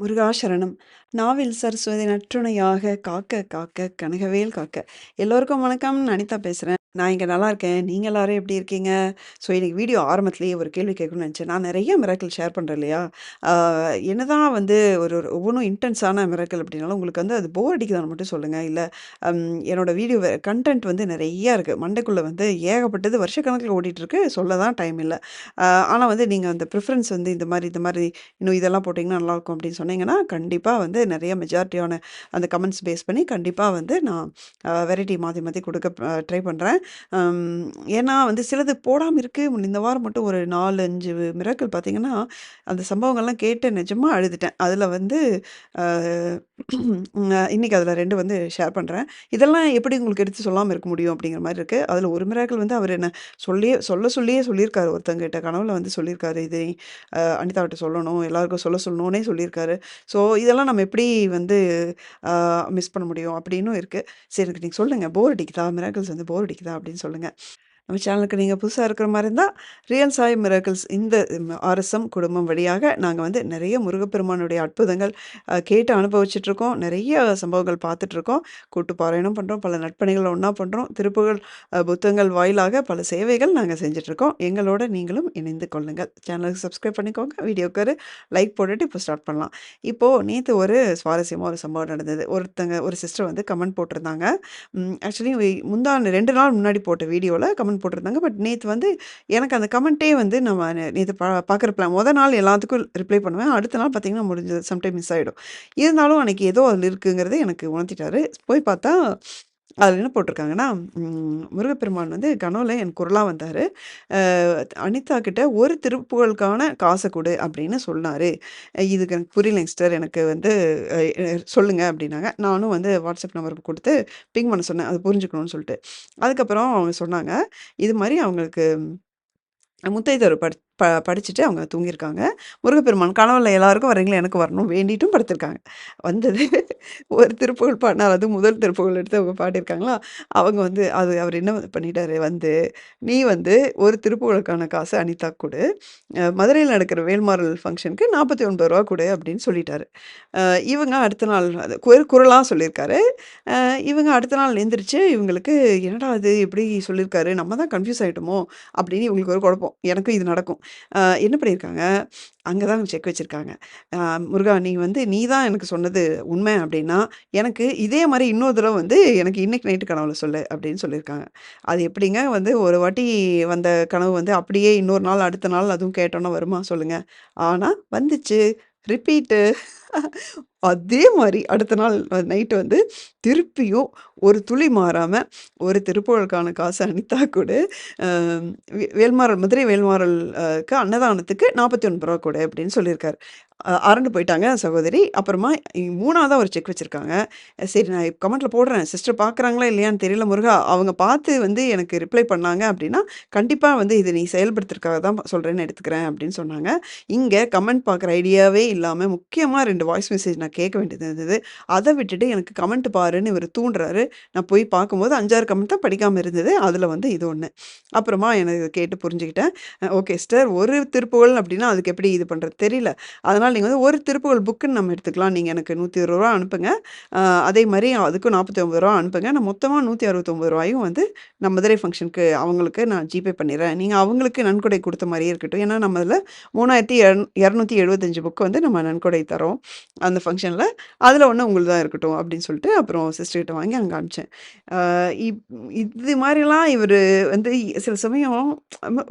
முருகாசரணம் நாவில் சரஸ்வதி நற்றுணையாக காக்க காக்க கனகவேல் காக்க. எல்லோருக்கும் வணக்கம். அனிதா பேசுகிறேன் நான் இங்க நல்லா இருக்கேன். நீங்க எல்லாரும் எப்படி இருக்கீங்க? ஸோ இன்னைக்கு வீடியோ ஆரம்பத்திலேயே ஒரு கேள்வி கேட்கணும்னு நினச்சேன். நான் நிறைய மிராக்கிள் ஷேர் பண்றேன் இல்லையா? ஆ என்னதான் வந்து ஒரு ஒரு ஒவ்வொன்னும் இன்டென்ஸான மிராக்கிள் அப்படின்னாலும், உங்களுக்கு வந்து அது போர் அடிக்குதான்னு மட்டும் சொல்லுங்க. இல்ல அம் என்னோட வீடியோ கன்டென்ட் வந்து நிறையா இருக்கு. மண்டைக்குள்ள வந்து ஏகப்பட்டது வருஷக்கணக்குல ஓடிட்டுருக்கு. சொல்ல தான் டைம் இல்ல. ஆ ஆனா வந்து நீங்க அந்த ப்ரிஃபரன்ஸ் வந்து இந்த மாரி இந்த மாரி இன்னும் இதெல்லாம் போட்டிங்கன்னா நல்லாயிருக்கும் அப்படின்னு சொன்னீங்கன்னா, கண்டிப்பா வந்து நிறைய மெஜாரிட்டியான அந்த கமெண்ட்ஸ் பேஸ் பண்ணி கண்டிப்பா வந்து நான் அ வெரைட்டி மாத்தி மாத்தி குடுக்க அ ட்ரை பண்றேன். ஏன்னா வந்து சிலது போடாமல் இருக்குது இந்த வாரம் மட்டும் ஒரு நாலு அஞ்சு மிராக்கள் பார்த்தீங்கன்னா, அந்த சம்பவங்கள்லாம் கேட்டு நிஜமாக அழுதுட்டேன். அதில் வந்து இன்றைக்கி இன்னைக்கு அதில 2 வந்து ஷேர் பண்ணுறேன் இதெல்லாம் எப்படி உங்களுக்கு எடுத்து சொல்லாமல் இருக்க முடியும் அப்படிங்கிற மாதிரி இருக்குது அதில் ஒரு மிராக்கள் வந்து அவர் என்ன சொல்லியே சொல்ல சொல்லியே சொல்லியிருக்காரு ஒருத்தங்கிட்ட கனவில் வந்து சொல்லியிருக்காரு. இதை அனிதாவிட்ட சொல்லணும். எல்லாருக்கும் சொல்ல சொல்லணும்னே சொல்லியிருக்காரு. ஸோ இதெல்லாம் நம்ம எப்படி வந்து மிஸ் பண்ண முடியும் அப்படின்னும் இருக்குது சரி எனக்கு நீங்கள் சொல்லுங்கள் போர் அடிக்குதா? மிராக்கிள்ஸ் வந்து போர் அடிக்குதா? அப்படின்னு சொல்லுங்கள் நம்ம சேனலுக்கு நீங்கள் புதுசாக இருக்கிற மாதிரி இருந்தால் ரியல் சாய் மிராக்கிள்ஸ் இந்த ஆர்எஸ்எம் குடும்பம் வழியாக நாங்கள் வந்து நிறைய முருகப்பெருமானுடைய அற்புதங்கள் கேட்டு அனுபவிச்சிட்ருக்கோம் நிறைய சம்பவங்கள் பார்த்துட்ருக்கோம். கூட்டு பாராயணம் பண்ணுறோம் பல நட்பணிகளை ஒன்றா பண்ணுறோம் திருப்புகள் புத்தகங்கள் வாயிலாக பல சேவைகள் நாங்கள் செஞ்சுட்ருக்கோம். எங்களோட நீங்களும் இணைந்து கொள்ளுங்கள். சேனலுக்கு சப்ஸ்கிரைப் பண்ணிக்கோங்க. வீடியோக்கு ஒரு லைக் போட்டுட்டு இப்போ ஸ்டார்ட் பண்ணலாம். இப்போது நேற்று ஒரு சுவாரஸ்யமாக ஒரு சம்பவம் நடந்தது. ஒருத்தங்க ஒரு சிஸ்டர் வந்து கமெண்ட் போட்டிருந்தாங்க. ஆக்சுவலி முந்தா ரெண்டு நாள் முன்னாடி போட்ட வீடியோவில் கமெண்ட் போட்டிருந்தாங்க. பட் நேற்று வந்து எனக்கு அந்த கமெண்ட்டே வந்து நம்ம நேற்று பா பார்க்குறப்பலாம் மொதல் நாள் எல்லாத்துக்கும் ரிப்ளை பண்ணுவேன். அடுத்த நாள் பார்த்தீங்கன்னா முடிஞ்சது. சம்டைம் மிஸ் ஆகிடும் இருந்தாலும் அன்னைக்கு ஏதோ அதில் இருக்குங்கிறது எனக்கு உணர்த்திட்டாரு. போய் பார்த்தா அதில் என்ன போட்டிருக்காங்கன்னா, முருகப்பெருமான் வந்து கனவுல என் குரலாக வந்தார் அனிதா கிட்ட ஒரு திருப்புகழுக்கான காசை கொடு அப்படின்னு சொன்னார் இதுக்கு எனக்கு புரியலைங்க சிஸ்டர். எனக்கு வந்து சொல்லுங்கள் அப்படின்னாங்க. நானும் வந்து வாட்ஸ்அப் நம்பர் கொடுத்து பிங் பண்ண சொன்னேன். அது புரிஞ்சுக்கணும்னு சொல்லிட்டு. அதுக்கப்புறம் அவங்க சொன்னாங்க. இது மாதிரி அவங்களுக்கு முத்தைதர் படி ப படிச்சுட்டு அவங்க தூங்கியிருக்காங்க. முருகப்பெருமான் கனவுல எல்லாருக்கும் வரீங்களா எனக்கு வரணும் வேண்டிட்டும் படுத்திருக்காங்க. வந்தது ஒரு திருப்புகழ் பாடுனார். அது முதல் திருப்புகழ் எடுத்து அவங்க பாடியிருக்காங்களா, அவங்க வந்து அது அவர் என்ன பண்ணிட்டாரு வந்து, "நீ வந்து ஒரு திருப்புகளுக்கான காசு அனிதா கொடு மதுரையில் நடக்கிற வேல்மாறல் ஃபங்ஷனுக்கு ரூ. 49 குடு" அப்படின்னு சொல்லிட்டாரு. இவங்க அடுத்த நாள் அது குரலாக சொல்லியிருக்காரு. இவங்க அடுத்த நாள் எந்திரிச்சு இவங்களுக்கு என்னடா இது எப்படி சொல்லியிருக்காரு. நம்ம தான் கன்ஃப்யூஸ் ஆகிட்டோமோ அப்படின்னு இவங்களுக்கு ஒரு குழப்பம். எனக்கும் இது நடக்கும். என்ன பண்ணியிருக்காங்க, அங்கே தான் செக் வச்சுருக்காங்க முருகா நீ வந்து நீ தான் எனக்கு சொன்னது உண்மை அப்படின்னா, எனக்கு இதே மாதிரி இன்னொரு தடவை வந்து எனக்கு இன்னைக்கு நைட்டு கனவுல சொல்லு அப்படின்னு சொல்லியிருக்காங்க. அது எப்படிங்க வந்து ஒரு வாட்டி வந்த கனவு வந்து அப்படியே இன்னொரு நாள் அடுத்த நாள் அதுவும் கேட்டோன்னா வருமா சொல்லுங்கள் ஆனால் வந்துச்சு. ரிப்பீட்டு. அதே மாதிரி அடுத்த நாள் நைட்டு வந்து திருப்பியும் ஒரு துளி மாறாமல் ஒரு திருப்புகழுக்கான காசு அனிதா கூட வேல்மாறல் மதுரை வேல்மாறல் அ க்கு அன்னதானத்துக்கு ரூ. 49 குடு அப்படின்னு சொல்லியிருக்காரு. அரண்டு போயிட்டாங்க சகோதரி. அப்புறமா மூணாவதாக ஒரு செக் வச்சுருக்காங்க சரி நான் கமெண்ட்டில் போடுறேன். சிஸ்டர் பார்க்குறாங்களா இல்லையான்னு தெரியல முருகா. அவங்க பார்த்து வந்து எனக்கு ரிப்ளை பண்ணாங்க அப்படின்னா, கண்டிப்பாக வந்து இது நீ செயல்படுத்துறதுக்காக தான் சொல்கிறேன்னு எடுத்துக்கிறேன் அப்படின்னு சொன்னாங்க. இங்கே கமெண்ட் பார்க்குற ஐடியாவே இல்லாமல் முக்கியமாக ரெண்டு வாய்ஸ் மெசேஜ் நான் கேட்க வேண்டியது இருந்தது. அதை விட்டுட்டு எனக்கு கமெண்ட் பாருன்னு இவர் தூண்டுறாரு. நான் போய் பார்க்கும்போது 5, 6 கமெண்ட் தான் படிக்காமல் இருந்தது. அதில் வந்து இது ஒன்று அப்புறமா எனக்கு கேட்டு புரிஞ்சுக்கிட்டேன். ஓகே சிஸ்டர் ஒரு திருப்புகள் அப்படின்னா அதுக்கு எப்படி இது பண்ணுறது தெரியல. அதனால் நீங்கள் வந்து ஒரு திருப்புகள் புக்குன்னு நம்ம எடுத்துக்கலாம். நீங்கள் எனக்கு நூற்றி இருபது ரூபா அனுப்புங்க. அதே மாதிரி அதுக்கும் நாற்பத்தொம்போது ரூபா அனுப்புங்க. நான் மொத்தமாக நூற்றி அறுபத்தொம்பது ரூபாயும் வந்து நம்ம மதுரை ஃபங்க்ஷனுக்கு அவங்களுக்கு நான் ஜிபே பண்ணிடுறேன். நீங்கள் அவங்களுக்கு நன்கொடை கொடுத்த மாதிரியே இருக்கட்டும். ஏன்னா நம்ம அதில் மூணாயிரத்தி இரநூத்தி எழுபத்தஞ்சு புக்கு வந்து நம்ம நன்கொடை தரோம். அந்த அதில் ஒன்று ஒண்ணு உங்களுதா இருக்கட்டும் அப்படின்னு சொல்லிட்டு அப்புறம் சிஸ்டர் கிட்ட வாங்கி அங்கே அனுப்பிச்சேன். இப் இது மாதிரிலாம் இவர் வந்து சில சமயம்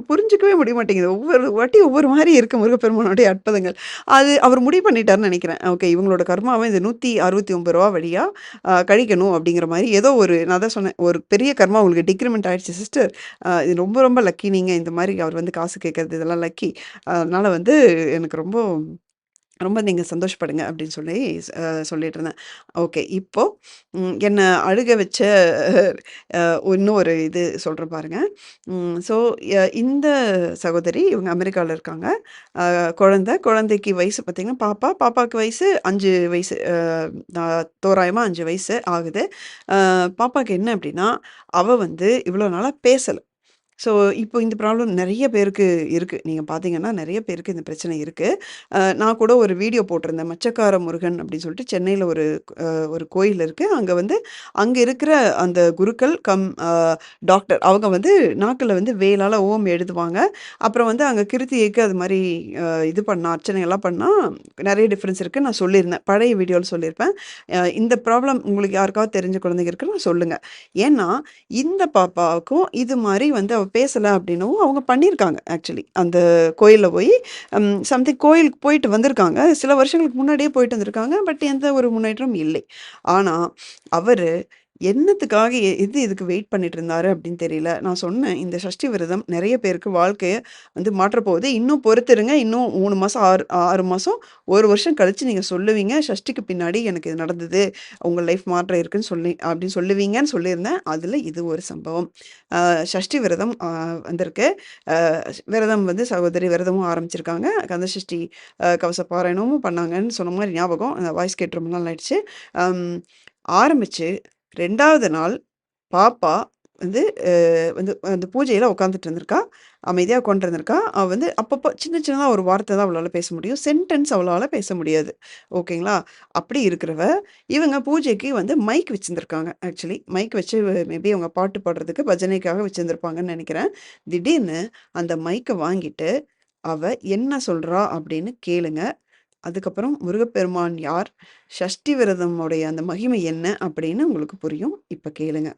புரிஞ்சுக்கவே முடிய மாட்டேங்குது. ஒவ்வொரு வாட்டி ஒவ்வொரு மாதிரி இருக்கு முருகப்பெருமானுடைய அற்புதங்கள். அது அவர் முடிவு பண்ணிட்டாருன்னு நினைக்கிறேன் ஓகே இவங்களோட கர்மாவை இந்த நூற்றி அறுபத்தி ஒம்பது ரூபா வழியாக கழிக்கணும் அப்படிங்கிற மாதிரி ஏதோ ஒரு நான் தான் சொன்னேன். ஒரு பெரிய கர்மா உங்களுக்கு டிக்ரிமெண்ட் ஆயிடுச்சு சிஸ்டர். இது ரொம்ப ரொம்ப லக்கி நீங்கள் இந்த மாதிரி அவர் வந்து காசு கேட்கறது இதெல்லாம் லக்கி. அதனால் வந்து எனக்கு ரொம்ப ரொம்ப நீங்கள் சந்தோஷப்படுங்க அப்படின்னு சொல்லி சொல்லிட்டு இருந்தேன் ஓகே இப்போது என்னை அழுக வச்ச இன்னும் ஒரு இது சொல்கிறேன் பாருங்கள் ஸோ இந்த சகோதரி இவங்க அமெரிக்காவில் இருக்காங்க. குழந்தை, குழந்தைக்கு வயசு பார்த்தீங்கன்னா பாப்பா, பாப்பாவுக்கு வயசு அஞ்சு வயசு. தோராயமாக அஞ்சு வயசு ஆகுது. பாப்பாவுக்கு என்ன அப்படின்னா, அவள் வந்து இவ்வளோ நாளாக பேசல. ஸோ இப்போ இந்த ப்ராப்ளம் நிறைய பேருக்கு இருக்குது நீங்கள் பார்த்தீங்கன்னா, நிறைய பேருக்கு இந்த பிரச்சனை இருக்குது நான் கூட ஒரு வீடியோ போட்டிருந்தேன். மச்சக்கார முருகன் அப்படின்னு சொல்லிட்டு சென்னையில் ஒரு ஒரு கோயில் இருக்குது அங்கே வந்து அங்கே இருக்கிற அந்த குருக்கள் கம் டாக்டர் அவங்க வந்து நாக்கில் வந்து வேலால் ஓம் எழுதுவாங்க. அப்புறம் வந்து அங்கே கிருத்திகைக்கு அது மாதிரி இது பண்ணால் அர்ச்சனையெல்லாம் பண்ணால் நிறைய டிஃப்ரென்ஸ் இருக்குது நான் சொல்லியிருந்தேன். பழைய வீடியோவில் சொல்லியிருப்பேன். இந்த ப்ராப்ளம் உங்களுக்கு யாருக்காவது தெரிஞ்ச குழந்தைங்க இருக்குன்னு சொல்லுங்கள் ஏன்னா, இந்த பாப்பாவுக்கும் இது மாதிரி வந்து அவள் பேசலை அப்படின்னவும் அவங்க பண்ணியிருக்காங்க ஆக்சுவலி. அந்த கோயிலில் போய் சம்திங் கோயிலுக்கு போயிட்டு வந்திருக்காங்க. சில வருஷங்களுக்கு முன்னாடியே போயிட்டு வந்திருக்காங்க. பட் எந்த ஒரு முன்னேற்றமும் இல்லை. ஆனால் அவர் என்னத்துக்காக எ எது இதுக்கு வெயிட் பண்ணிட்டு இருந்தாரு அப்படின்னு தெரியல. நான் சொன்னேன், இந்த சஷ்டி விரதம் நெறைய பேருக்கு வாழ்க்கைய வந்து மாற்றப்போகுது. இன்னும் பொறுத்திருங்க. இன்னும் 3 மாசம், 6 6 மாசம், 1 வருஷம் கழிச்சு நீங்க சொல்லுவீங்க. சஷ்டிக்கு பின்னாடி எனக்கு இது நடந்தது. உங்க லைஃப் மாற்றம் இருக்குன்னு சொல்லி அப்படின்னு சொல்லுவீங்கன்னு சொல்லியிருந்தேன். அதுல இது ஒரு சம்பவம். அ சஷ்டி விரதம் அ வந்திருக்கு. அ விரதம் வந்து சகோதரி விரதமும் ஆரம்பிச்சிருக்காங்க. கந்த சஷ்டி அ கவச பாராயணமும் பண்ணாங்கன்னு சொன்ன மாரி ஞாபகம். அந்த வாய்ஸ் கேட்டு ரொம்ப நாள் ஆயிடுச்சு. அம் ஆரம்பிச்சு ரெண்டாவது நாள் பாப்பா வந்து வந்து அந்த பூஜையில் உட்காந்துட்டு இருந்திருக்கா. அமைதியாக உட்காந்துட்டு அவள் வந்து அப்பப்போ சின்ன சின்னதாக ஒரு வார்த்தை தான் அவளால் பேச முடியும். சென்டென்ஸ் அவளால் பேச முடியாது. ஓகேங்களா? அப்படி இருக்கிறவ, இவங்க பூஜைக்கு வந்து மைக் வச்சுருந்துருக்காங்க ஆக்சுவலி. மைக் வச்சு மேபி அவங்க பாட்டு பாடுறதுக்கு பஜனைக்காக வச்சுருந்துருப்பாங்கன்னு நினைக்கிறேன் திடீர்னு அந்த மைக்கை வாங்கிட்டு, அவ என்ன சொல்கிறா அப்படின்னு கேளுங்க. அதுக்கப்புறம் முருகப்பெருமான் யார்? சஷ்டி விரதம் உடைய அந்த மகிமை என்ன அப்படின்னு உங்களுக்கு புரியும். இப்ப கேளுங்க.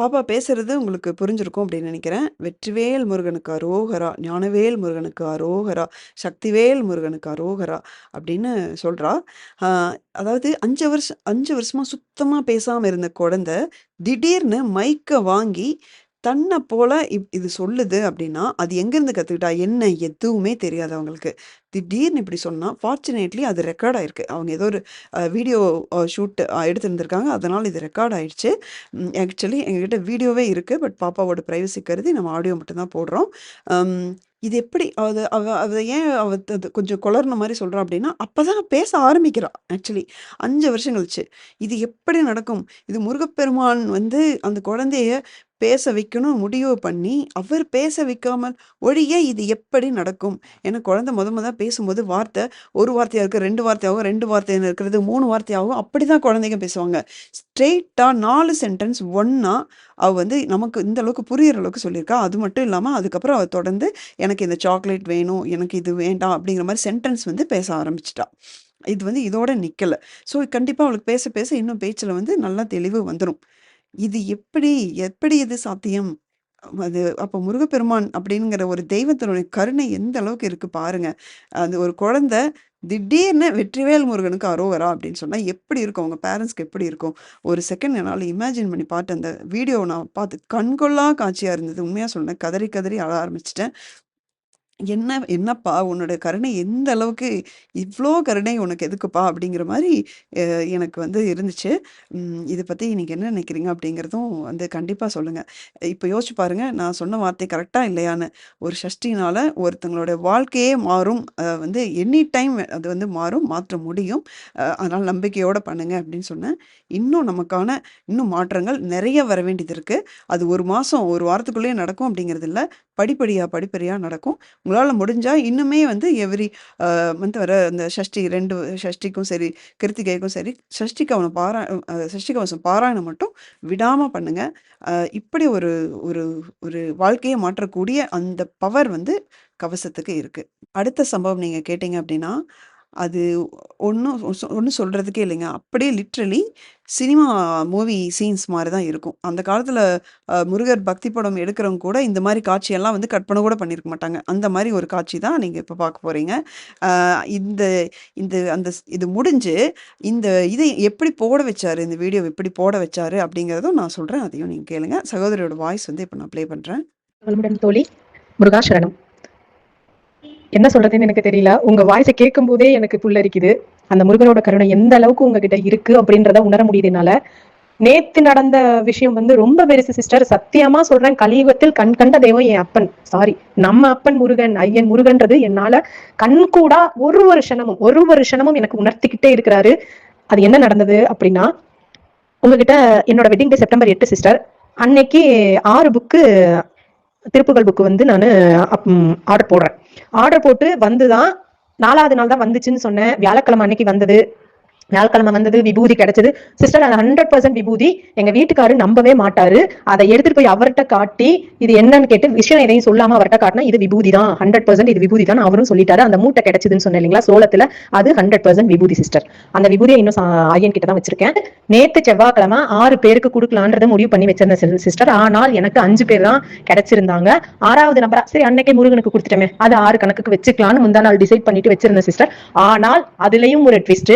பாப்பா பேசுறது உங்களுக்கு புரிஞ்சிருக்கும் அப்படின்னு நினைக்கிறேன் வெற்றிவேல் முருகனுக்கு அரோகரா, ஞானவேல் முருகனுக்கு அரோகரா, சக்திவேல் முருகனுக்கு அரோகரா அப்படின்னு சொல்றா. அதாவது அஞ்சு வருஷம் அஞ்சு வருஷமா சுத்தமா பேசாம இருந்த குழந்தை, திடீர்னு மைக்க வாங்கி தன்னை போல இப் இது சொல்லுது அப்படின்னா, அது எங்கேருந்து கற்றுக்கிட்டா என்ன? எதுவுமே தெரியாது அவங்களுக்கு. திடீர்னு இப்படி சொன்னால் ஃபார்ச்சுனேட்லி அது ரெக்கார்ட் ஆயிருக்கு. அவங்க ஏதோ ஒரு வீடியோ ஷூட் எடுத்துருந்துருக்காங்க அதனால் இது ரெக்கார்ட் ஆயிடுச்சு. ஆக்சுவலி எங்ககிட்ட வீடியோவே இருக்குது பட் பாப்பாவோட ப்ரைவசி கருதி நம்ம ஆடியோ மட்டும் தான் போடுறோம். இது எப்படி அது அவ அதை ஏன் அவ கொஞ்சம் குளர்ன மாதிரி சொல்கிறா அப்படின்னா, அப்போ தான் பேச ஆரம்பிக்கிறான் ஆக்சுவலி. அஞ்சு வருஷம் கழிச்சு. இது எப்படி நடக்கும்? இது முருகப்பெருமான் வந்து அந்த குழந்தைய பேச வைக்கணும் முடிவு பண்ணி, அவர் பேச வைக்காமல் ஒழிய இது எப்படி நடக்கும்? ஏன்னா குழந்தை முத முத பேசும்போது வார்த்தை, ஒரு வார்த்தையாக இருக்குது ரெண்டு வார்த்தையாகவும் ரெண்டு வார்த்தையாக இருக்கிறது மூணு வார்த்தையாகவும் அப்படி தான் குழந்தைங்க பேசுவாங்க. ஸ்ட்ரெயிட்டாக நாலு சென்டென்ஸ் ஒன்றா அவள் வந்து நமக்கு இந்த அளவுக்கு புரியிற அளவுக்கு சொல்லியிருக்கா. அது மட்டும் இல்லாமல் அதுக்கப்புறம் அவள் தொடர்ந்து எனக்கு இந்த சாக்லேட் வேணும், எனக்கு இது வேண்டாம் அப்படிங்கிற மாதிரி சென்டென்ஸ் வந்து பேச ஆரம்பிச்சிட்டா இது வந்து இதோட நிற்கலை ஸோ கண்டிப்பாக அவளுக்கு பேச பேச இன்னும் பேச்சில் வந்து நல்லா தெளிவு வந்துடும் இது எப்படி எப்படி இது சாத்தியம்? அது அப்போ முருகப்பெருமான் அப்படிங்கிற ஒரு தெய்வத்தினுடைய கருணை எந்த அளவுக்கு இருக்கு பாருங்க. அது ஒரு குழந்தை திடீர்னு வெற்றிவேல் முருகனுக்கு அரோவரா அப்படின்னு சொன்னால் எப்படி இருக்கும்? அவங்க பேரண்ட்ஸ்க்கு எப்படி இருக்கும்? ஒரு செகண்ட் என்னால் இமேஜின் பண்ணி பார்த்து அந்த வீடியோ நான் பார்த்து கண்கொள்ளா காட்சியாக இருந்தது. உண்மையாக சொன்னேன் கதறி கதறி அழ ஆரம்பிச்சிட்டேன் என்ன என்னப்பா உன்னோட கருணை எந்த அளவுக்கு இவ்வளோ கருணை உனக்கு எதுக்குப்பா? அப்படிங்கிற மாதிரி எனக்கு வந்து இருந்துச்சு. இதை பற்றி நீங்கள் என்ன நினைக்கிறீங்க? அப்படிங்கிறதும் வந்து கண்டிப்பாக சொல்லுங்கள் இப்போ யோசிச்சு பாருங்கள் நான் சொன்ன வார்த்தை கரெக்டாக இல்லையான்னு. ஒரு ஷஷ்டினால் ஒருத்தங்களோட வாழ்க்கையே மாறும். வந்து எனி டைம் அது வந்து மாறும், மாற்ற முடியும். அதனால் நம்பிக்கையோடு பண்ணுங்கள் அப்படின்னு சொன்னேன். இன்னும் நமக்கான இன்னும் மாற்றங்கள் நிறைய வர வேண்டியது இருக்குது அது ஒரு மாதம் ஒரு வாரத்துக்குள்ளேயே நடக்கும் அப்படிங்கிறது இல்லை படிப்படியாக படிப்படியாக நடக்கும். உங்களால் முடிஞ்சால் இன்னுமே வந்து எவ்ரி வந்து மந்த் வர அந்த ஷஷ்டி ரெண்டு சஷ்டிக்கும் சரி, கிருத்திகைக்கும் சரி, சஷ்டி கவனம் பாரா சஷ்டி கவசம் பாராயணம் மட்டும் விடாமல் பண்ணுங்கள் இப்படி ஒரு ஒரு ஒரு வாழ்க்கையை மாற்றக்கூடிய அந்த பவர் வந்து கவசத்துக்கு இருக்குது அடுத்த சம்பவம் நீங்கள் கேட்டீங்க அப்படின்னா, அது ஒன்றும் ஒன்றும் சொல்கிறதுக்கே இல்லைங்க. அப்படியே லிட்ரலி சினிமா மூவி சீன்ஸ் மாதிரி தான் இருக்கும். அந்த காலத்தில் முருகர் பக்தி படம் எடுக்கிறவங்க கூட இந்த மாதிரி காட்சியெல்லாம் வந்து கற்பனை கூட பண்ணியிருக்க மாட்டாங்க. அந்த மாதிரி ஒரு காட்சி தான் நீங்கள் இப்போ பார்க்க போறீங்க. இந்த இந்த அந்த இது முடிஞ்சு இந்த இதை எப்படி போட வச்சாரு, இந்த வீடியோ எப்படி போட வச்சாரு அப்படிங்கிறதும் நான் சொல்கிறேன் அதையும் நீங்கள் கேளுங்க. சகோதரியோட வாய்ஸ் வந்து இப்போ நான் ப்ளே பண்ணுறேன் தோழி. முருகாசரணம் என்ன சொல்றதுன்னு எனக்கு தெரியல. உங்க வாய்ஸை கேட்கும் போதே எனக்கு புல்லரிக்குது. அந்த முருகனோட கருணை எந்த அளவுக்கு உங்ககிட்ட இருக்கு அப்படின்றத உணர முடியுது என்னால. நேத்து நடந்த விஷயம் வந்து ரொம்ப பெருசு சிஸ்டர் சத்தியமா சொல்றேன் கலியுகத்தில் கண் கண்ட தெய்வம் என் அப்பன் சாரி நம்ம அப்பன் முருகன் ஐயன் முருகன்றது என்னால கண் கூட ஒரு ஒரு க்ஷணமும் ஒரு ஒரு க்ஷணமும் எனக்கு உணர்த்திக்கிட்டே இருக்கிறாரு அது என்ன நடந்தது அப்படின்னா உங்ககிட்ட என்னோட வெட்டிங் டே செப்டம்பர் எட்டு சிஸ்டர் அன்னைக்கு ஆறு புக்கு திருப்புகள் புக்கு வந்து நான் ஆர்டர் போடுறேன். ஆர்டர் போட்டு வந்துதான் நாலாவது நாள் தான் வந்துச்சுன்னு சொன்னேன். வியாழக்கிழமை அன்னைக்கு வந்தது. வியாழக்கிழமை வந்தது விபூதி கிடைச்சது. சிஸ்டர் அந்த ஹண்ட்ரட் பர்சன்ட் விபூதி எங்க வீட்டுக்காரு நம்பவே மாட்டாரு. அதை எடுத்துட்டு போய் அவர்கிட்ட காட்டி இது என்னன்னு கேட்டு விஷயம் எதையும் சொல்லாம அவர்கிட்ட காட்டினா இது விபூதி தான். ஹண்ட்ரட் பர்சன்ட் இது விபூதி தான். அவரும் சொல்லிட்டாரு. அந்த மூட்டை கிடைச்சதுன்னு சொன்னேன் இல்லைங்களா சோளத்துல. அது ஹண்ட்ரட் பர்சன்ட் விபூதி சிஸ்டர் அந்த விபூதியை இன்னும் ஐயன் கிட்ட தான் வச்சிருக்கேன். நேத்து செவ்வாய்க்கிழமை ஆறு பேருக்கு கொடுக்கலான்றத முடிவு பண்ணி வச்சிருந்தேன் சிஸ்டர் ஆனால் எனக்கு அஞ்சு பேர் தான் கிடைச்சிருந்தாங்க. ஆறாவது நம்பரா சரி அன்னைக்கே முருகனுக்கு கொடுத்துட்டோமே. அது ஆறு கணக்குக்கு வச்சுக்கலாம்னு முந்தா நாள் டிசைட் பண்ணிட்டு வச்சிருந்தேன் சிஸ்டர் ஆனால் அதுலயும் ஒரு ட்விஸ்ட்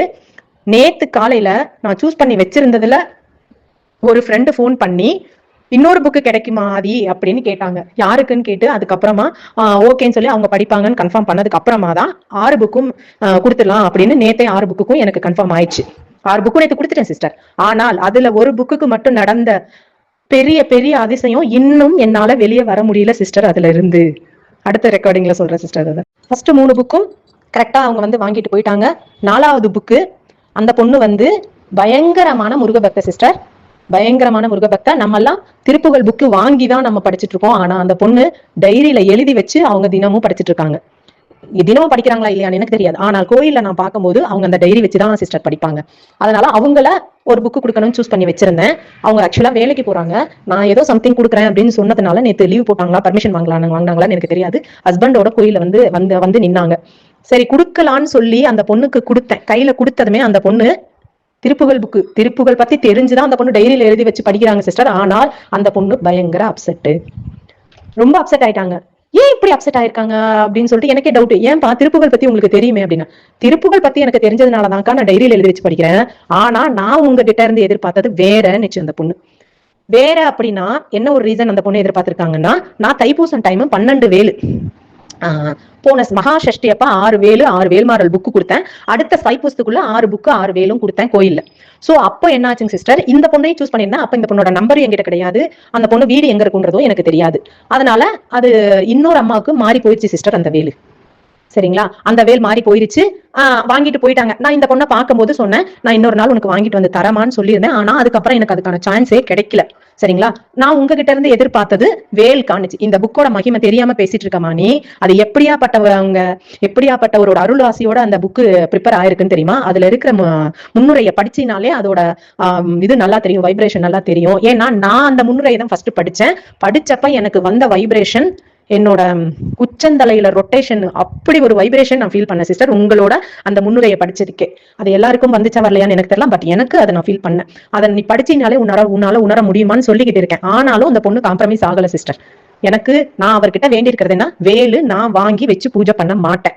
நேத்து காலையில நான் சூஸ் பண்ணி வச்சிருந்ததுல ஒரு ஃப்ரெண்டு ஃபோன் பண்ணி இன்னொரு புக்கு கிடைக்குமா ஆதி? அப்படின்னு கேட்டாங்க. யாருக்குன்னு கேட்டு அதுக்கப்புறமா ஓகேன்னு சொல்லி அவங்க படிப்பாங்கன்னு கன்ஃபார்ம் பண்ணதுக்கு அப்புறமா தான் ஆறு புக்கும் கொடுத்துடலாம் அப்படின்னு நேத்தே ஆறு புக்குக்கும் எனக்கு கன்ஃபார்ம் ஆயிடுச்சு. ஆறு புக்கும் நேற்று கொடுத்துட்டேன் சிஸ்டர் ஆனால் அதுல ஒரு புக்குக்கு மட்டும் நடந்த பெரிய பெரிய அதிசயம் இன்னும் என்னால வெளியே வர முடியல சிஸ்டர் அதுல இருந்து. அடுத்த ரெக்கார்டிங்ல சொல்றேன் சிஸ்டர் அதை. ஃபர்ஸ்ட் மூணு புக்கும் கரெக்டா அவங்க வந்து வாங்கிட்டு போயிட்டாங்க. நாலாவது புக்கு அந்த பொண்ணு வந்து பயங்கரமான முருக பக்த சிஸ்டர் பயங்கரமான முருக பக்தா நம்ம எல்லாம் திருப்புகழ் புக்கு வாங்கி தான் நம்ம படிச்சிட்டு இருக்கோம். ஆனா அந்த பொண்ணு டைரியில எழுதி வச்சு அவங்க தினமும் படிச்சிட்டு இருக்காங்க. தினமும் படிக்கிறாங்களா இல்லையான்னு எனக்கு தெரியாது. ஆனால் கோயில்ல நான் பார்க்கும்போது அவங்க அந்த டைரி வச்சு தான் சிஸ்டர் படிப்பாங்க. அதனால அவங்கள ஒரு புக்கு கொடுக்கணும்னு சூஸ் பண்ணி வச்சிருந்தேன். அவங்க ஆக்சுவலா வேலைக்கு போறாங்க. நான் ஏதோ சம்திங் கொடுக்குறேன் அப்படின்னு சொன்னதுனால நேற்று லீவ் போட்டாங்களா? பர்மிஷன் வாங்கலாம் வாங்கினாங்களான்னு எனக்கு தெரியாது. ஹஸ்பண்டோட கோயில வந்து வந்து வந்து நின்னாங்க. சரி கொடுக்கலான்னு சொல்லி அந்த பொண்ணுக்கு கொடுத்தேன். கையில கொடுத்ததுமே அந்த பொண்ணு திருப்புகள் புக்கு திருப்புகள் பத்தி தெரிஞ்சுதான் அந்த பொண்ணு டைரியில எழுதி வச்சு படிக்கிறாங்க சிஸ்டர் ஆனால் அந்த பொண்ணு பயங்கர அப்செட்டு ரொம்ப அப்செட் ஆயிட்டாங்க. ஏன் இப்படி அப்செட் ஆயிருக்காங்க அப்படின்னு சொல்லிட்டு எனக்கே டவுட் ஏன்பா திருப்புகள் பத்தி உங்களுக்கு தெரியுமே அப்படின்னா திருப்புகள் பத்தி எனக்கு தெரிஞ்சதுனாலதான்க்கா நான் டைரியில எழுதி வச்சு படிக்கிறேன். ஆனா நான் உங்ககிட்ட இருந்து எதிர்பார்த்தது வேற நிச்சயம் அந்த பொண்ணு. வேற அப்படின்னா என்ன ஒரு ரீசன் அந்த பொண்ணு எதிர்பார்த்திருக்காங்கன்னா நான் தைப்பூசம் டைம் பன்னெண்டு வேலு. போனஸ். போன மகா சஷ்டி அப்ப ஆறு வேலு ஆறு வேல்மாறல் புக்கு கொடுத்தேன். அடுத்த தைப்பூசத்துக்குள்ள ஆறு புக்கு ஆறு வேலும் கொடுத்தேன் கோயில்ல. சோ அப்போ என்ன ஆச்சுங்க சிஸ்டர் இந்த பொண்ணையும் சூஸ் பண்ணிருந்தா அப்ப இந்த பொண்ணோட நம்பர் என்கிட்ட கிடையாது. அந்த பொண்ணு வீடு எங்க இருக்குன்றதோ எனக்கு தெரியாது. அதனால அது இன்னொரு அம்மாவுக்கு மாறி போயிடுச்சு சிஸ்டர் அந்த வேலு. சரிங்களா? அந்த வேல் மாறி போயிருச்சு. வாங்கிட்டு போயிட்டாங்க. நான் இந்த பொண்ணை பார்க்கும்போது சொன்னேன் நான் இன்னொரு நாள் உனக்கு வாங்கிட்டு வந்து தரமான்னு சொல்லியிருந்தேன். ஆனா அதுக்கப்புறம் எனக்கு அதுக்கான சான்ஸே கிடைக்கல. சரிங்களா? நான் உங்ககிட்ட இருந்து எதிர்பார்த்தது வேல் காணிச்சு. இந்த புக்கோட மகிமை தெரியாம பேசிட்டு இருக்கமா நீ? அது எப்படியாப்பட்டவங்க எப்படியாப்பட்டவரோட அருள்வாசியோட அந்த புக்கு ப்ரிப்பேர் ஆயிருக்குன்னு தெரியுமா? அதுல இருக்கிற முன்னுரைய முன்னுரையை படிச்சினாலே அதோட இது நல்லா தெரியும் வைப்ரேஷன் நல்லா தெரியும். ஏன்னா நான் அந்த முன்னுரையை தான் ஃபர்ஸ்ட் படிச்சேன். படிச்சப்ப எனக்கு வந்த வைப்ரேஷன் என்னோட உச்சந்தலையில ரொட்டேஷன் அப்படி ஒரு வைப்ரேஷன் நான் ஃபீல் பண்ணேன் சிஸ்டர் உங்களோட அந்த முன்னுரையை படிச்சிருக்கேன் அது எல்லாருக்கும் வந்துச்சா வரலையான்னு எனக்கு தெரியல பட் எனக்கு அதை நான் ஃபீல் பண்ணேன். அதை நீ படிச்சினாலே உன்னால உன்னால உணர முடியுமான்னு சொல்லிக்கிட்டு இருக்கேன். ஆனாலும் அந்த பொண்ணு காம்ப்ரமைஸ் ஆகல சிஸ்டர் எனக்கு நான் அவர்கிட்ட வேண்டியிருக்கிறது என்ன? வேலு நான் வாங்கி வச்சு பூஜை பண்ண மாட்டேன்.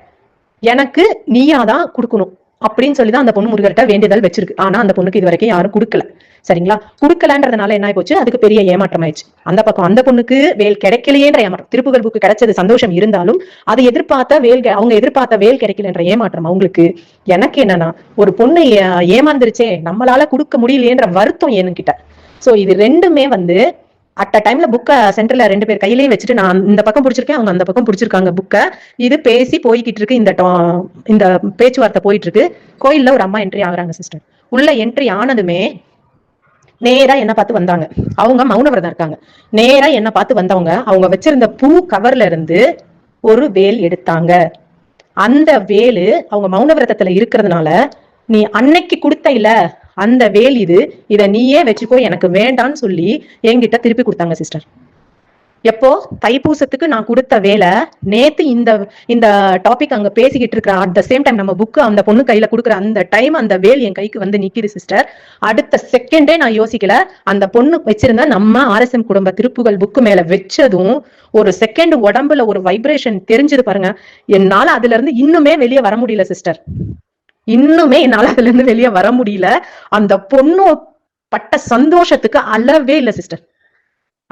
எனக்கு நீயா தான் கொடுக்கணும். அப்படின்னு சொல்லி தான் அந்த பொண்ணு முருகர்கிட்ட வேண்டுதல் வச்சிருக்கு. ஆனா அந்த பொண்ணுக்கு இது வரைக்கும் யாரும் கொடுக்கல. சரிங்களா? கொடுக்கலன்றதுனால என்ன ஆயிப்போச்சு? அதுக்கு பெரிய ஏமாற்றம் ஆயிடுச்சு. அந்த பக்கம் அந்த பொண்ணுக்கு வேல் கிடைக்கலையேன்ற ஏமாற்றம். திருப்புகள் புக்கு கிடைச்சது சந்தோஷம் இருந்தாலும் அதை எதிர்பார்த்த வேல் அவங்க எதிர்பார்த்த வேல் கிடைக்கலன்ற ஏமாற்றம் அவங்களுக்கு எனக்கு என்னன்னா ஒரு பொண்ணு ஏமாந்துருச்சே நம்மளால கொடுக்க முடியலையேன்ற வருத்தம் என்கிட்ட. சோ இது ரெண்டுமே வந்து அட் அ டைம்ல புக்கை சென்டர்ல ரெண்டு பேர் கையிலயும் வச்சுட்டு நான் இந்த பக்கம் பிடிச்சிருக்கேன் அவங்க அந்த பக்கம் பிடிச்சிருக்காங்க புக்கை இது பேசி போய்கிட்டு இருக்கு இந்த டா- இந்த பேச்சுவார்த்தை போயிட்டு இருக்கு கோயில்ல ஒரு அம்மா என்ட்ரி ஆகுறாங்க சிஸ்டர் உள்ள என்ட்ரி ஆனதுமே நேரா என்ன பார்த்து வந்தாங்க. அவங்க மௌனவிரதம் இருக்காங்க. நேரா என்ன பார்த்து வந்தவங்க அவங்க வச்சிருந்த பூ கவர்ல இருந்து ஒரு வேல் எடுத்தாங்க. அந்த வேலு அவங்க மௌன விரதத்துல இருக்கிறதுனால நீ அன்னைக்கு கொடுத்த இல்ல அந்த வேல் இது இத நீயே வச்சுக்கோ எனக்கு வேண்டான்னு சொல்லி என்கிட்ட திருப்பி கொடுத்தாங்க சிஸ்டர் எப்போ? தைப்பூசத்துக்கு நான் கொடுத்த வேலை நேத்து இந்த இந்த டாபிக் அங்க பேசிக்கிட்டு இருக்கிற அட் த சேம் டைம் நம்ம புக்கு அந்த பொண்ணு கையில கொடுக்குற அந்த டைம் அந்த வேல் என் கைக்கு வந்து நிக்குது சிஸ்டர் அடுத்த செகண்டே நான் யோசிக்கல அந்த பொண்ணு வச்சிருந்த நம்ம ஆர்எஸ்எம் குடும்ப திருப்புகள் புக்கு மேல வச்சதும் ஒரு செகண்ட் உடம்புல ஒரு வைப்ரேஷன் தெரிஞ்சது பாருங்க. என்னால அதுல இருந்து இன்னுமே வெளியே வர முடியல சிஸ்டர் இன்னுமே என்னால அதுல இருந்து வெளியே வர முடியல. அந்த பொண்ணு பட்ட சந்தோஷத்துக்கு அளவே இல்ல சிஸ்டர்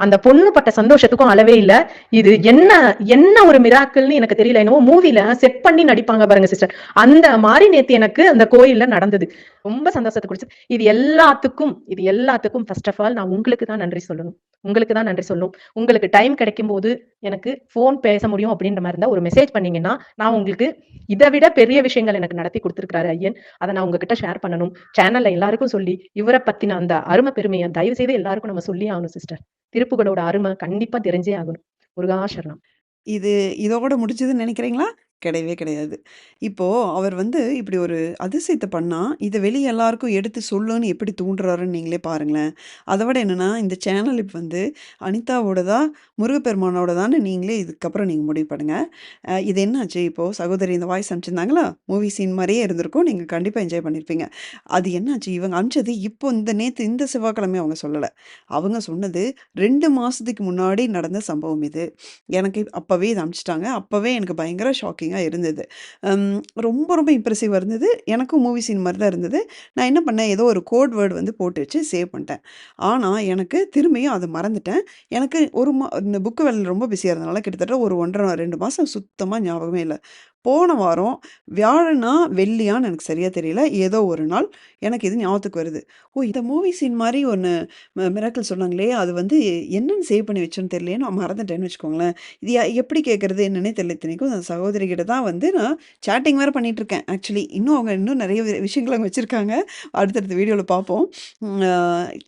அந்த பொண்ணு பட்ட சந்தோஷத்துக்கும் அளவே இல்ல. இது என்ன என்ன ஒரு மிராக்கள்னு எனக்கு தெரியல. என்னவோ மூவில செட் பண்ணி நடிப்பாங்க பாருங்க சிஸ்டர் அந்த மாதிரி நேத்து எனக்கு அந்த கோயில்ல நடந்தது. ரொம்ப சந்தோஷத்தை குடிச்சு இது எல்லாத்துக்கும் இது எல்லாத்துக்கும் ஃபர்ஸ்ட் ஆஃப் ஆல் நான் உங்களுக்கு தான் நன்றி சொல்லணும். உங்களுக்கு தான் நன்றி சொல்லணும். உங்களுக்கு டைம் கிடைக்கும் போது எனக்கு ஃபோன் பேச முடியும் அப்படின்ற மாதிரி இருந்தா ஒரு மெசேஜ் பண்ணீங்கன்னா நான் உங்களுக்கு இதை விட பெரிய விஷயங்கள் எனக்கு நடத்தி கொடுத்துருக்காரு ஐயன். அதை நான் உங்ககிட்ட ஷேர் பண்ணணும். சேனல்ல எல்லாருக்கும் சொல்லி இவரை பத்தின அந்த அருமை பெருமையை தயவு செய்து எல்லாருக்கும் நம்ம சொல்லி ஆகணும் சிஸ்டர் திருப்புகளோட அருமை கண்டிப்பா தெரிஞ்சே ஆகணும் முருகாசரணம் இது இதோட முடிஞ்சதுன்னு நினைக்கிறீங்களா? கிடையவே கிடையாது. இப்போ அவர் வந்து இப்படி ஒரு அதிசயத்த பண்ணா, இத வெளிய எல்லாருக்கும் எடுத்து சொல்லுன்னு எப்படி தூண்டுறாருன்னு நீங்களே பாருங்களேன். அத விட என்னன்னா, இந்த சேனல் இப்ப வந்து அனிதாவோடதா, முருகப்பெருமானோடதான்னு நீங்களே இதுக்கப்புறம் நீங்க முடிவு பண்ணுங்க. அ இது என்னாச்சு இப்போ சகோதரி இந்த வாய்ஸ் அனுப்பிச்சிருந்தாங்களா? மூவி சீன் மாரியே இருந்திருக்கும். நீங்க கண்டிப்பா என்ஜாய் பண்ணியிருப்பீங்க. அது என்னாச்சு, இவங்க அனுப்பிச்சது இப்போ இந்த நேத்து இந்த செவ்வாய்க்கிழமை அவங்க சொல்லல. அவங்க சொன்னது 2 மாசத்துக்கு முன்னாடி நடந்த சம்பவம் இது. எனக்கு அப்பவே இத அனுப்பிச்சுட்டாங்க. அப்பவே எனக்கு பயங்கர ஷாக்கிங் இன்ட்ரெஸ்டிங்காக இருந்தது. ரொம்ப ரொம்ப இம்ப்ரெசிவாக இருந்தது. எனக்கும் மூவி சீன் மாதிரி தான் இருந்தது. நான் என்ன பண்ணேன், ஏதோ ஒரு கோட் வேர்டு வந்து போட்டு வச்சு சேவ் பண்ணிட்டேன். ஆனால் எனக்கு திரும்பியும் அதை மறந்துட்டேன். எனக்கு ஒரு மா இந்த புக்கு வேலை ரொம்ப பிஸியாக இருந்தனால கிட்டத்தட்ட ஒரு ஒன்றரை ரெண்டு மாதம் சுத்தமாக ஞாபகமே இல்லை போன வாரம் வியாழனா, வெள்ளியான்னு எனக்கு சரியாக தெரியல. ஏதோ ஒரு நாள் எனக்கு இது ஞாபகத்துக்கு வருது. ஓ! இந்த மூவி சீன் மாதிரி ஒன்று ம மிராக்கிள் சொன்னாங்களே, அது வந்து என்னென்னு சேவ் பண்ணி வச்சோன்னு தெரியலையே, நான் மறந்துட்டேன்னு வச்சுக்கோங்களேன். இது எப்படி கேட்குறது என்னன்னே தெரியல. இத்தனைக்கும் அந்த சகோதரிகிட்ட தான் வந்து நான் சேட்டிங் வேறு பண்ணிகிட்ருக்கேன் இருக்கேன். ஆக்சுவலி இன்னும் அவங்க இன்னும் நிறைய விஷயங்கள் அவங்க வச்சுருக்காங்க அடுத்தடுத்த வீடியோவில் பார்ப்போம்.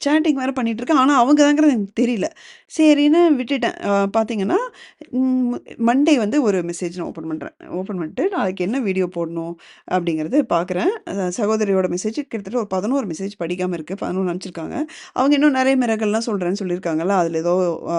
சேட்டிங் வேறு பண்ணிகிட்ருக்கேன் ஆனால் அவங்க தாங்கிறது எனக்கு தெரியல. சரின்னு விட்டுட்டேன். பார்த்தீங்கன்னா, மண்டே வந்து ஒரு மெசேஜ் நான் ஓப்பன் பண்ணுறேன் ஓப்பன் பண்ணிட்டு நாளைக்கு என்ன வீடியோ போடணும் அப்படிங்கிறது பார்க்குறேன். சகோதரியோட மெசேஜ் கிட்டத்தட்ட ஒரு 11 மெசேஜ் படிக்காமல் இருக்குது பதினொன்று அனுப்பிச்சிருக்காங்க. அவங்க இன்னும் நிறைய மிராக்கிள்லாம் சொல்கிறேன்னு சொல்லியிருக்காங்கல்ல. அதில் ஏதோ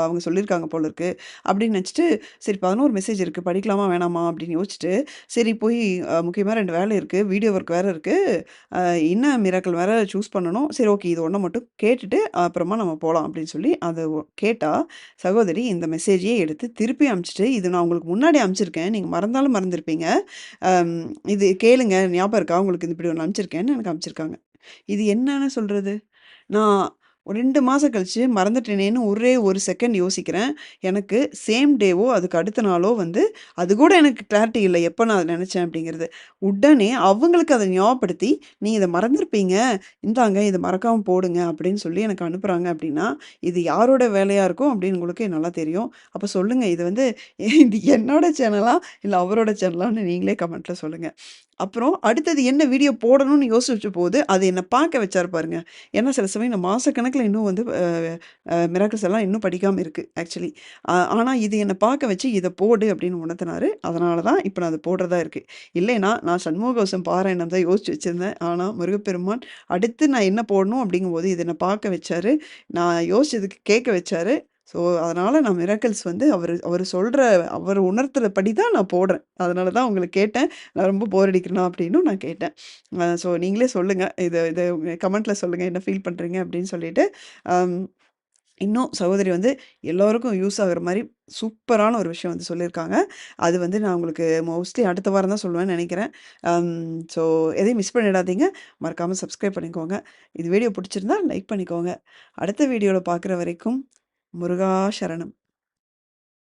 அவங்க சொல்லியிருக்காங்க போல இருக்குது அப்படின்னு நினச்சிட்டு சரி 11 மெசேஜ் இருக்குது படிக்கலாமா வேணாமா அப்படின்னு யோசிச்சுட்டு, சரி போய் முக்கியமாக ரெண்டு வேலை இருக்குது வீடியோ ஒர்க் வேறு இருக்குது என்ன மிராக்கிள் வேற சூஸ் பண்ணணும். சரி ஓகே இது ஒன்றை மட்டும் கேட்டுட்டு அப்புறமா நம்ம போகலாம் அப்படின்னு சொல்லி அதை கேட்டால் சகோதரி இந்த மெசேஜையே எடுத்து திருப்பி அனுப்பிச்சுட்டு, இது நான் உங்களுக்கு முன்னாடி அனுப்பிச்சிருக்கேன். நீங்கள் மறந்தாலும் மறந்துருப்பீங்க அம் இது கேளுங்க ஞாபகம் இருக்கா? உங்களுக்கு இது இப்படி ஒன்று அனுப்பிச்சிருக்கேன்னு எனக்கு அனுப்பிச்சிருக்காங்க. இது என்னன்னு சொல்றது? நான் 2 மாசம் கழிச்சு மறந்துட்டேனேன்னு ஒரே ஒரு செகண்ட் யோசிக்கிறேன். எனக்கு சேம் டேவோ, அதுக்கு அடுத்த நாளோ வந்து அது கூட எனக்கு கிளாரிட்டி இல்லை எப்போ நான் அதை நினச்சேன் அப்படிங்கிறது. உடனே அவங்களுக்கு அதை ஞாபகப்படுத்தி, நீ இதை மறந்துருப்பீங்க இந்தாங்க இதை மறக்காமல் போடுங்க" அப்படின்னு சொல்லி எனக்கு அனுப்புகிறாங்க அப்படின்னா, இது யாரோட வேலையாக இருக்கும் அப்படின்னு உங்களுக்கு நல்லா தெரியும். அப்போ சொல்லுங்கள் இது வந்து இது என்னோட சேனலா? இல்லை அவரோட சேனலான்னு நீங்களே கமெண்ட்டில் சொல்லுங்கள் அப்புறம் அடுத்தது என்ன வீடியோ போடணும்னு யோசிச்ச போது அது என்னை பார்க்க வச்சார் பாருங்க. ஏன்னா சில சமயம் நான் மாதக்கணக்கில் இன்னும் வந்து அ மிராக்கிள்ஸ் எல்லாம் இன்னும் படிக்காமல் இருக்குது ஆக்சுவலி. ஆனால் இது என்னை பார்க்க வச்சு இதை போடு அப்படின்னு உணர்த்தினாரு. அதனால தான் இப்போ நான் அதை போடுறதா இருக்குது இல்லைன்னா நான் சண்முகவசம் பாராயணம் தான் யோசிச்சு வச்சிருந்தேன். ஆனால் முருகப்பெருமான் அடுத்து நான் என்ன போடணும் அப்படிங்கும்போது இதை என்னை பார்க்க வச்சாரு. நான் யோசிச்சதுக்கு கேட்க வச்சாரு. ஸோ, அதனால் நான் மிராக்கிள்ஸ் வந்து அவர் அவர் சொல்கிற அவர் அவரு உணர்த்துறபடி தான் நான் போடுறேன். அதனால தான் உங்கள கேட்டேன். நான் ரொம்ப போர் அடிக்கிறனா அப்படின்னும் நான் கேட்டேன். ஸோ நீங்களே சொல்லுங்கள் இதை இதை கமெண்ட்டில் சொல்லுங்கள் என்ன ஃபீல் பண்ணுறீங்க அப்படின்னு சொல்லிட்டு. இன்னும் சகோதரி வந்து எல்லோருக்கும் யூஸ் ஆகுற மாதிரி சூப்பரான ஒரு விஷயம் வந்து சொல்லியிருக்காங்க. அது வந்து நான் உங்களுக்கு மோஸ்ட்லி அடுத்த வாரம் தான் சொல்லுவேன்னு நினைக்கிறேன் ஸோ எதையும் மிஸ் பண்ணிடாதீங்க. மறக்காமல் சப்ஸ்கிரைப் பண்ணிக்கோங்க. இது வீடியோ பிடிச்சிருந்தா லைக் பண்ணிக்கோங்க. அடுத்த வீடியோவில் பார்க்குற வரைக்கும் முருகா சரணம்.